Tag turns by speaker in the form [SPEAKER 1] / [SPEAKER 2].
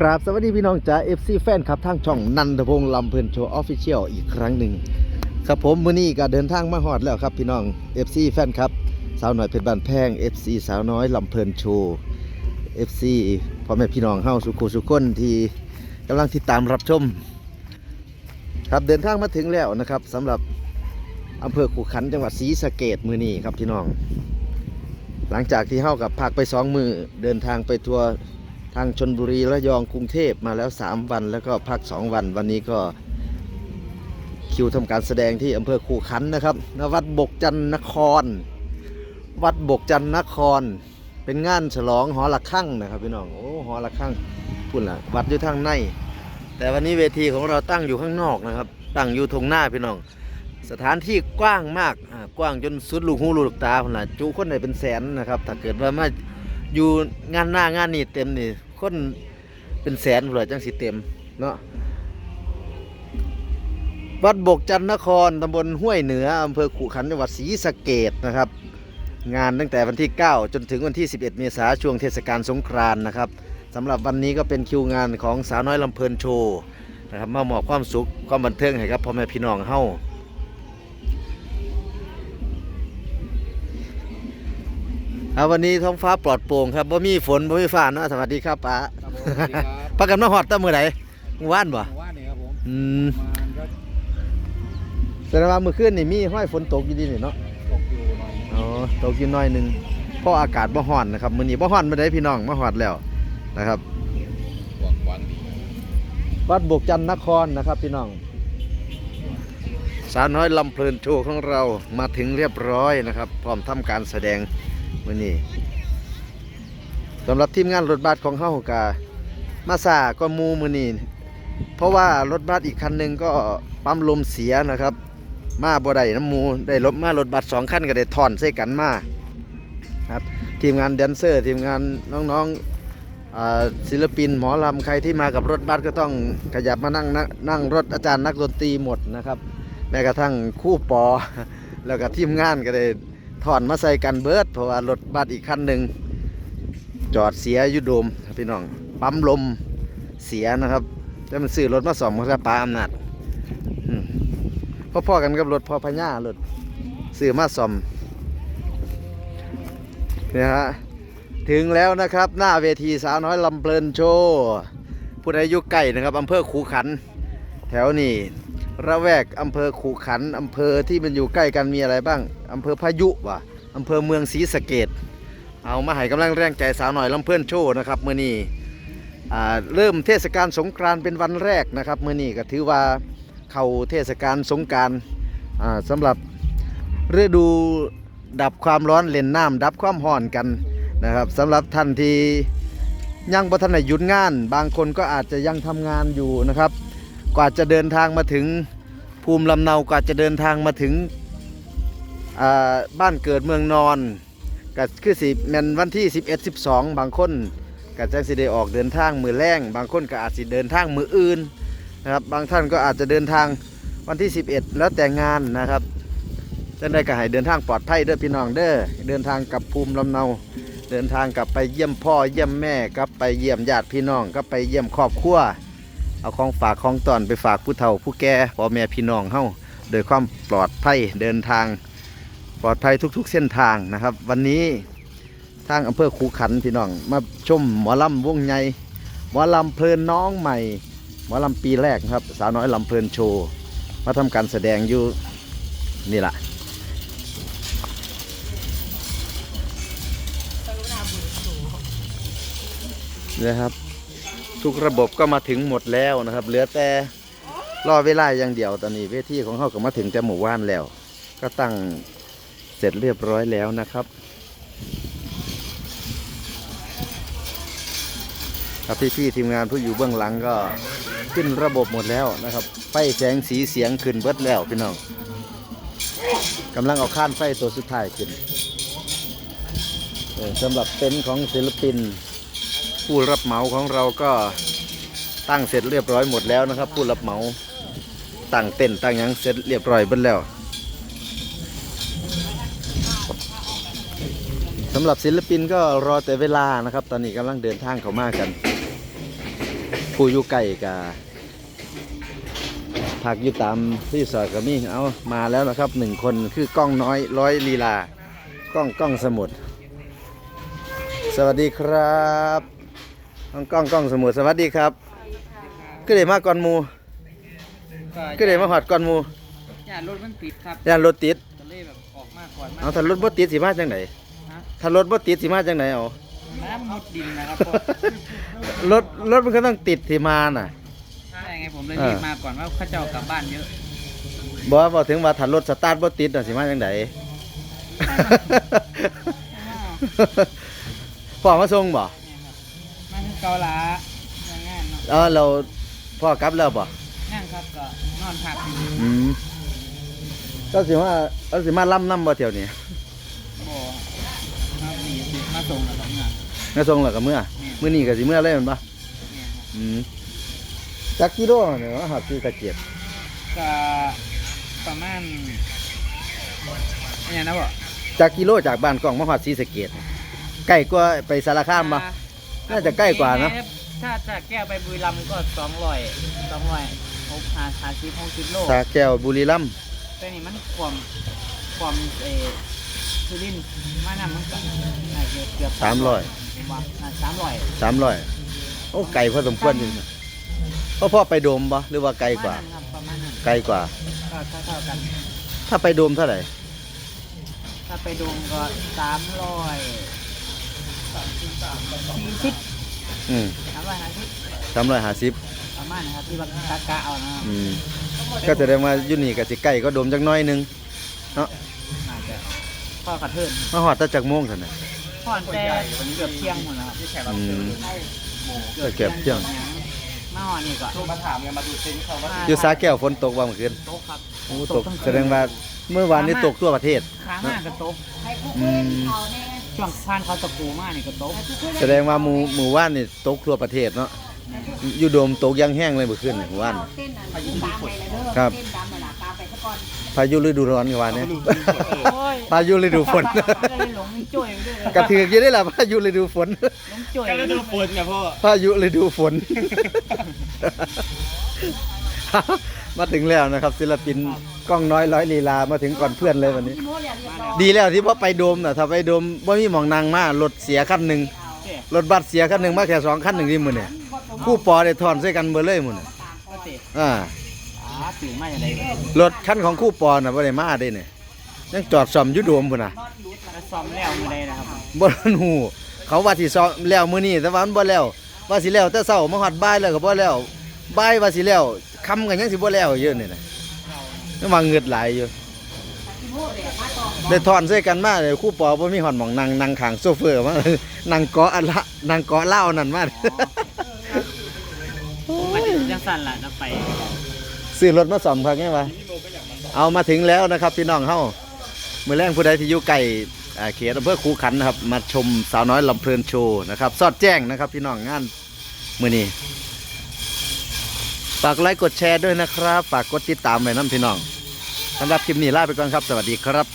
[SPEAKER 1] ครับสวัสดีพี่น้องจ๋า FC แฟนครับทางช่องนันทพงษ์ลำเพลินโชว์ออฟฟิเชียลอีกครั้งหนึ่งครับผมมื้อนี้ก็เดินทางมาฮอดแล้วครับพี่น้อง FC แฟนครับสาวหน่อยเพชรบ้านแพง FC สาวน้อยลำเพลินโชว์ FC พ่อแม่พี่น้องเฮาสุขุสุขคนที่กำลังติดตามรับชม ครับเดินทางมาถึงแล้วนะครับสำหรับอำเภอขุขันจังหวัดศรีสะเกดมื้อนี้ครับพี่น้อง หลังจากที่เฮากับพักไปสองมือเดินทางไปทัวร์ ทางชนบุรีระยองกรุงเทพมาแล้ว 3 วันแล้วก็พัก 2 วัน วันนี้ก็คิวทำการแสดงที่อำเภอคูขันนะครับณวัดบกจันนคร วัดบกจันนคร เป็นงานฉลองหอระฆังนะครับพี่น้องโอ้หอระฆังพุ่นละวัดอยู่ทางใน แต่วันนี้เวทีของเราตั้งอยู่ข้างนอกนะครับ ตั้งอยู่ตรงหน้าพี่น้อง สถานที่กว้างมากกว้างจนสุดลูกหูลูกตาพุ่นละจุคนได้เป็นแสนนะครับถ้าเกิดว่ามาอยู่งานหน้างานนี้เต็มนี่ คนเป็นแสนพุ่นละจังสิเต็มเนาะวัดบกจันทนครตำบลห้วยเหนืออำเภอขุขันจังหวัดศรีสะเกดนะครับ งานตั้งแต่วันที่ 9 จนถึงวันที่ 11 เมษายนช่วงเทศกาลสงกรานต์นะครับสำหรับวันนี้ก็เป็นคิวงานของสาวน้อยลำเพลินโชว์นะครับมามอบความสุขความบันเทิงให้กับพ่อแม่พี่น้องเฮา ครับวันนี้ท้องฟ้าปลอดโปร่งครับบ่มีฝนบ่มีฟ้าเนาะสวัสดีครับป้า
[SPEAKER 2] ครับผมสวัสดีครับ
[SPEAKER 1] พักกันมาฮอดตั้งมื้อใดเมื่อวานบ่
[SPEAKER 2] หมู่บ้านนี่ครับผม
[SPEAKER 1] อืม
[SPEAKER 2] มันก็
[SPEAKER 1] แสดงว่าเมื่อคืนนี่มีห้อยฝนตกอยู่ดีนี่เนาะ
[SPEAKER 2] ตกอยู่หน่อย
[SPEAKER 1] อ๋อตกอยู่หน่อยหนึงเพราะอากาศบ่ร้อนนะครับมื้อนี้บ่ร้อนบ่ได้พี่น้องมาฮอดแล้วนะครับ
[SPEAKER 2] หวังวันดี
[SPEAKER 1] วัดบกจันทนครนะครับพี่น้อง สาวน้อยลำเพลินโชว์ของเรามาถึงเรียบร้อยนะครับ พร้อมทำการแสดง มื้อนี้สำหรับทีมงานรถบัสของเฮากามาซาก็มูมื้อนี้เพราะว่ารถบัสอีกคันหนึ่งก็ปั๊มลมเสียนะครับ มาบ่ได้น้ำมูได้รถมารถบัสสองคันก็ได้ถอนใส่กันมาครับทีมงานแดนเซอร์ ทีมงานน้องๆอ่าศิลปินหมอลำใครที่มากับรถบัสก็ต้องขยับมานั่งนั่งนั่งรถอาจารย์นักดนตรีหมดนะครับ แม้กระทั่งคู่ปอ แล้วก็ทีมงานก็ได้ ถอนมาใส่กันเบิดเพราะว่ารถบัสอีกคันหนึ่งจอดเสียอยู่โดมพี่น้องปั๊มลมเสียนะครับแล้วมันซื้อรถมาสอมกับปาอำนาจพ่อๆกันกับรถพอพญารถซื้อมาสอมเนี่ยฮะถึงแล้วนะครับ หน้าเวทีสาวน้อยลำเพลินโชว์ผู้ใดอยู่ใกล้นะครับอำเภอขูขัน แถวนี้ ระแวกอำเภอขูขันอำเภอที่มันอยู่ใกล้กันมีอะไรบ้างอำเภอพายุว่ะอำเภอเมืองศรีสะเกดเอามาให้กำลังแรงใจสาวหน้อยลำเพลินโชว์นะครับเมื่อนี้เริ่มเทศกาลสงกรานต์เป็นวันแรกนะครับเมื่อนี้ก็ถือว่าเข้าเทศกาลสงกรารสำหรับฤดูดับความร้อนเล่นน้ำดับความร้อนกันนะครับสำหรับท่านที่ยังบ่ทันได้หยุดงาน บางคนก็อาจจะยังทำงานอยู่นะครับ กว่าจะเดินทางมาถึงภูมิลำเนากว่าจะเดินทางมาถึงบ้านเกิดเมืองนอนก็คือสิแมนวันที่ 11 12 บางคนก็จะสิได้ออกเดินทางมือแรงบางคนก็อาจสิเดินทางมืออื่นนะครับบางท่านก็อาจจะเดินทางวันที่ 11 แล้วแต่งานนะครับจะได้ก็ให้เดินทางปลอดภัยเด้อพี่น้องเด้อเดินทางกับภูมิลำเนา เดินทางกลับไปเยี่ยมพ่อเยี่ยมแม่กลับไปเยี่ยมญาติพี่น้องกลับไปเยี่ยมครอบครัว เอาของฝากของตอนไปฝากผู้เฒ่า ผู้แก่พ่อแม่พี่น้องเฮาโดยความปลอดภัยเดินทาง ปลอดภัยทุก ๆ เส้นทางนะครับ วันนี้ทางอำเภอคูขันพี่น้องมาชมหมอลำวงใหญ่หมอลำเพลินน้องใหม่ หมอลำปีแรกครับ สาวน้อยลำเพลินโชว์มาทำการแสดงอยู่นี่แหละนะครับ ทุกระบบก็มาถึงหมดแล้วนะครับ เหลือแต่รอเวลาอย่างเดียวตอนนี้เวทีของเขาก็มาถึงแต่หมู่บ้านแล้ว ก็ตั้งเสร็จเรียบร้อยแล้วนะครับครับพี่ๆทีมงานผู้อยู่เบื้องหลังก็ขึ้นระบบหมดแล้วนะครับไฟแสงสีเสียงขึ้นเบิดแล้วพี่น้องกำลังเอาข้านไฟตัวสุดท้ายขึ้นเออสำหรับเต็นท์ของศิลปิน ผู้รับเหมาของเราก็ตั้งเสร็จเรียบร้อยหมดแล้วนะครับ ผู้รับเหมาตั้งเต้นท์ตั้งยังเสร็จเรียบร้อยเบิดแล้วสำหรับศิลปินก็รอแต่เวลานะครับ ตอนนี้กำลังเดินทางเข้ามากกัน ผู้อยู่ไกลกาพักอยู่ตามที่สอดก็มีเอามาแล้วนะครับหนึ่งคนคือกล้องน้อยร้อยลีลากล้องกล้องสมุด สวัสดีครับ กล้องกล้องกล้องสมุดสวัสดีครับก็เลยมาก่อนหมูก็เลยมาหอดก่อนหมู
[SPEAKER 3] อย่ารถมันติดครับ
[SPEAKER 1] ย่านรถติด
[SPEAKER 3] ก็เลยแบบออกมาก่อนมา
[SPEAKER 1] เอาถ้ารถบ่ติดสิมาจังไหน
[SPEAKER 3] ฮะ
[SPEAKER 1] ถ้ารถบ่ติดสิมาจังไหนเอา
[SPEAKER 3] น้ำมุดดินนะครับ
[SPEAKER 1] รถรถมันก็ต้องติดสิมาน่ะ
[SPEAKER 3] ใช่ไงผมเลย
[SPEAKER 1] เออ
[SPEAKER 3] รีบมาก่อนว่าเขาจะเอากลับบ้านเยอะ
[SPEAKER 1] บ่ว่าบอกถึงว่าถ้ารถสตาร์ทบ่ติดน่ะสิมาจังไดพ่อมาส่งบ่
[SPEAKER 3] เนี่ยครับมาถึงเกาหลาอย่างงานเนาะ
[SPEAKER 1] เออเราพ่อกลับแล้วบ่
[SPEAKER 3] นั่งครับก็นอนพักอยู่
[SPEAKER 1] อืมก็สิว่าก็สิมาล่ำน้ำบ่เที่ยวนี้
[SPEAKER 3] บ่มาหนีสิมาส่งแล้วก็เมื่อ
[SPEAKER 1] มาส่งแล้วก็เมื่อมื้อนี้ก็สิเมื่อเลยแมันบ่
[SPEAKER 3] เนี่ยครับ
[SPEAKER 1] อืมจักกิโลเนี่ยว่าหาซื้อตะเกียบ
[SPEAKER 3] ก็ประมาณเนี่ยนะบ่
[SPEAKER 1] จักกิโลจากบ้านกล้องมาฮอดศรีสะเกษใกล้กว่าไปสารคามบ่ น่าจะใกล้กว่านะ
[SPEAKER 3] ถ้าจากแก้วไปบุรีรัมย์ก็สองร้อยสองร้อยหกหาหาสิบหกสิบโล
[SPEAKER 1] สาแก้วบุรีรัมย์
[SPEAKER 3] แต่นี่มันความความเออคือดินมานำมันก็น่าจะเกือบ
[SPEAKER 1] สามร้อย
[SPEAKER 3] ว่าสามร้อย
[SPEAKER 1] สามร้อยโอ้ไกลพอสมควรอยู่นะเพราะพ่อไปโดมบ่หรือว่าไกลกว่า
[SPEAKER 3] ประมณนั้นครับประมาณนั้น
[SPEAKER 1] ไกลกว่า
[SPEAKER 3] ก็เท่าเท่าๆกัน
[SPEAKER 1] ถ้าไปโดมเท่าไหร่
[SPEAKER 3] ถ้าไปดูก็สามร้อย สี่สิบ
[SPEAKER 1] อืม
[SPEAKER 3] สามร้อยห้าสิบ
[SPEAKER 1] สามร้อยห้าสิบ
[SPEAKER 3] ประมาณนะครับที่ว่ากะกะเอานะครับ
[SPEAKER 1] อืมก็แสดงว่าอยูนี่กับสิใกล้ก็โดมจักหน้อยหนึง
[SPEAKER 3] น่าจะพ่อกระเทิน
[SPEAKER 1] มาหอดแตะจากโมงเท่านั้น
[SPEAKER 3] พ่อนแต่เกือบเที่ยงหมดแล้วครับ
[SPEAKER 1] อืมแต่เกือบเที่ยง
[SPEAKER 3] มาหอนี่ก็
[SPEAKER 2] โทรมาถามไงมาดูเซ็นเขาว่า
[SPEAKER 1] อยู่สาแก้วฝนตกว่าเมื่อคืน
[SPEAKER 3] โต๊ะครับ
[SPEAKER 1] โอ้ตกแสดงว่าเมื่อวานนี้ตกทั่วประเทศ
[SPEAKER 3] ขามากกับโต๊ะ
[SPEAKER 1] อืม
[SPEAKER 3] ช่วงผ่านเขาตะปูมากนี่ก็โต๊ะ
[SPEAKER 1] แสดงว่าหมู่หมู่ว่านนี่ตกทั่วประเทศเนาะอยู่โดมตกอยังแห้งเลยเมื่อคืนนี่หมู่ว่าน
[SPEAKER 4] เต้นอะตามไปเลยเด้อ
[SPEAKER 1] ครับ
[SPEAKER 4] เต้นตามเวลาตามไปซะก่อน
[SPEAKER 1] พายุฤดูร้อนกันวานนี้
[SPEAKER 3] โอ้ย
[SPEAKER 1] พายุฤดูฝน
[SPEAKER 3] ก็เลยหลงจ่วยไปด้วยเลย
[SPEAKER 1] กระถือกอยังได้ล่ะพายุฤดูฝน
[SPEAKER 3] หลงจ่วย
[SPEAKER 2] ก็ฤดูฝนไงพ่อ
[SPEAKER 1] พายุฤดูฝน มาถึงแล้วนะครับ ศิลปินกล้องน้อยร้อยลีลามาถึงก่อนเพื่อนเลยวันนี้
[SPEAKER 4] พี่โมเรียบร้อย
[SPEAKER 1] ดีแล้วที่พ่อไปโดมน่ะถ้าไปโดมว่ามีหมองนางมารถเสียคันหนึ่ง
[SPEAKER 3] เจ๊
[SPEAKER 1] รถบัสเสียคันหนึ่งมาแค่สองคันหนึ่งที่มือเนี่ยคู่ปอได้ถอนใส่กันเบอร์เลยมือเนี่ย
[SPEAKER 3] ก็เจ๊
[SPEAKER 1] อ่า
[SPEAKER 3] อ่าตื่นมาอย่างไร
[SPEAKER 1] รถคันของคู่ปอน่ะบ่ได้มาได้เนี่ยยังจอดซ่อมอยู่โดมพุ่นน่ะ
[SPEAKER 3] แล้วซ้อมแล้วมาได้นะครับ
[SPEAKER 1] บ่ทันหูเขาว่าสิซ่อมแล้วมื้อนี้แต่ว่ามันบ่แล้วว่าสิแล้วแต่เช้ามาฮอดบ่ายแล้วก็บ่แล้วบ่ายว่าสิแล้ว คำก็ยังสิบ่แล้วอยู่นี่นะยังว่าเงือดหลายอยู่
[SPEAKER 4] เรียบมาต่อ
[SPEAKER 1] ได้ถอนใส่กันมาเลยคู่ปอบ่มีฮอดหม่องนั่งนั่งขางโซเฟอร์มานั่งเกาะอันละนั่งเกาะเหล้านั่นมา
[SPEAKER 3] ผมก็จะยังสั่นล่ะจะไป
[SPEAKER 1] ซื้อรถมาซ่อมครับไงวะเอามาถึงแล้วนะครับ พี่น้องเฮามื้อแรงผู้ใดที่อยู่ใกล้อ่าเขตอำเภอคูขันนะครับ มาชมสาวน้อยลำเพลินโชว์นะครับ สอดแจ้งนะครับ พี่น้องงานมื้อนี้ ฝากไลค์กดแชร์ด้วยนะครับ ฝากกดติดตามไว้น้ำพี่น้องสำหรับคลิปนี้ลาไปก่อนครับ สวัสดีครับ